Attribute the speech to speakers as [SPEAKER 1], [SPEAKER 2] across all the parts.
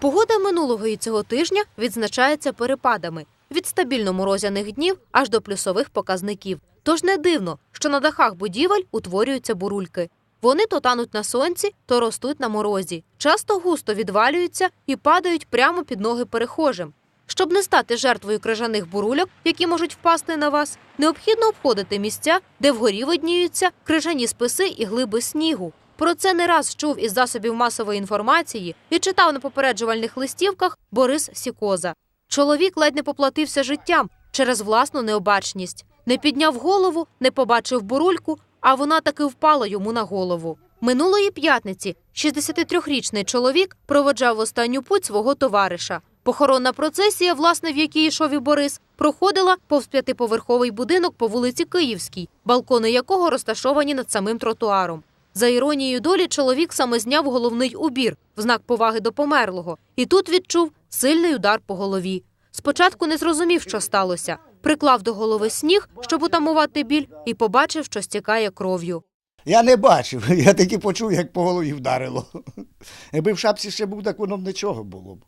[SPEAKER 1] Погода минулого і цього тижня відзначається перепадами від стабільно морозяних днів аж до плюсових показників. Тож не дивно, що на дахах будівель утворюються бурульки. Вони то тануть на сонці, то ростуть на морозі. Часто густо відвалюються і падають прямо під ноги перехожим. Щоб не стати жертвою крижаних бурульок, які можуть впасти на вас, необхідно обходити місця, де вгорі видніються крижані списи і глиби снігу. Про це не раз чув із засобів масової інформації і читав на попереджувальних листівках Борис Сікоза. Чоловік ледь не поплатився життям через власну необачність. Не підняв голову, не побачив бурульку, а вона таки впала йому на голову. Минулої п'ятниці 63-річний чоловік проводжав останню путь свого товариша. Похоронна процесія, власне, в якій йшов і Борис, проходила повз п'ятиповерховий будинок по вулиці Київській, балкони якого розташовані над самим тротуаром. За іронією долі, чоловік саме зняв головний убір в знак поваги до померлого, і тут відчув сильний удар по голові. Спочатку не зрозумів, що сталося. Приклав до голови сніг, щоб утамувати біль, і побачив, що стікає кров'ю.
[SPEAKER 2] Я не бачив, я таки почув, як по голові вдарило. Якби в шапці ще був, так воно б нічого було б.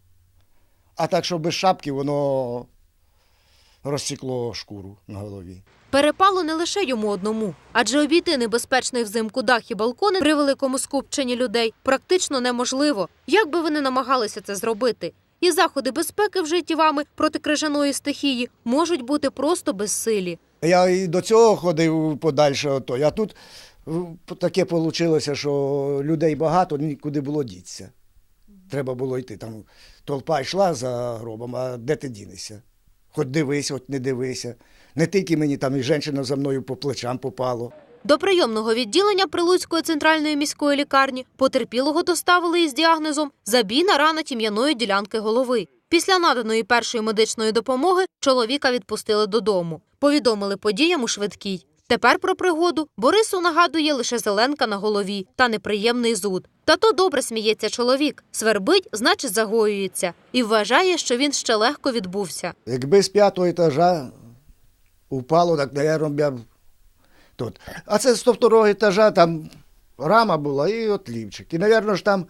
[SPEAKER 2] А так, що без шапки, воно розсікло шкуру на голові.
[SPEAKER 1] Перепало не лише йому одному, адже обійти небезпечний взимку дах і балкони при великому скупченні людей практично неможливо, як би ви не намагалися це зробити. І заходи безпеки, вжиті вами проти крижаної стихії, можуть бути просто безсилі.
[SPEAKER 2] Я і до цього ходив подальше, ото. а тут таке вийшло, що людей багато, нікуди було дітися. Треба було йти. Там толпа йшла за гробом, а де ти дінешся? Хоч дивись, хоч не дивися. Не тільки мені, там і жінка за мною по плечам попало.
[SPEAKER 1] До прийомного відділення Прилуцької центральної міської лікарні потерпілого доставили із діагнозом забійна рана тім'яної ділянки голови. Після наданої першої медичної допомоги чоловіка відпустили додому. Повідомили подіям у швидкій. Тепер про пригоду Борису нагадує лише зеленка на голові та неприємний зуд. Та то добре сміється чоловік, свербить, значить загоюється, і вважає, що він ще легко відбувся.
[SPEAKER 2] Якби з п'ятого етажа упало, так, мабуть, я б тут. А це з второго етажа там рама була і отлівчик. І, мабуть, ж там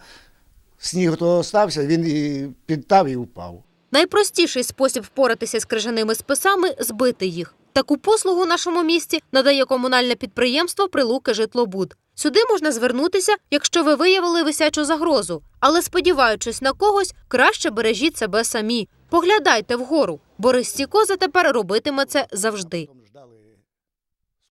[SPEAKER 2] сніг то остався, він і підтав і впав.
[SPEAKER 1] Найпростіший спосіб впоратися з крижаними списами збити їх. Таку послугу нашому місті надає комунальне підприємство Прилуки Житлобуд. Сюди можна звернутися, якщо ви виявили висячу загрозу. Але сподіваючись на когось, краще бережіть себе самі. Поглядайте вгору. Борис Сікоза тепер робитиме це завжди.